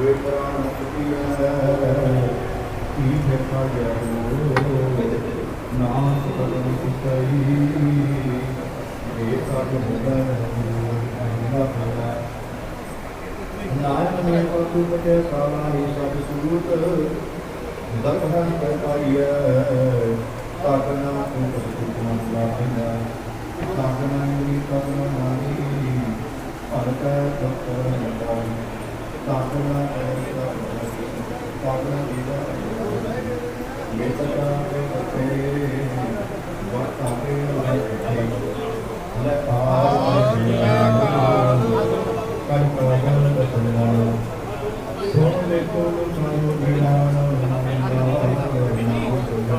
ਹੋਏ ਪ੍ਰਾਨ ਮੁਕਤੀ ਹੈ ਕੀ ਫੇਕਾ ਜਾਓ ਨਾਮ ਕਦਮ ਕਿਸਈ ਇਹ ਸਭ ਹੁੰਦਾ ਹੈ ਭਲਾ ਨਾਮ ਨੇ ਪਤੂ ਬਟੇ ਸਾਲਾ ਹੀ ਸਭ ਸੂਤ ਦਰਹਨ ਕੈ ਪਾਈਐ ਤਾਕਨਾ ਤੂੰ ਸੁਖ ਮਨ ਲਾਹਿਆ ਤਾਕਨਾ ਨੀ ਕਬਨ ਮਾਨੀ ਹਰ ਕੈ ਤਤਰ ਕਾਕਰਾ ਦਾ ਕਾਕਰਾ ਦੀ ਦਾ ਮੇਤਕਾ ਦੇ ਬਤੇ ਵਰਤਾਵੇ ਰਹੇ ਲੈ ਆਰ ਕਰ ਪ੍ਰਵਚਨ ਬਤਨਾ ਸੋਨ ਦੇ ਕੋਲ ਚਾਲੋ ਮੇਰਾ ਨਾਮ ਦਾ ਆਇਆ ਕਰਨਾ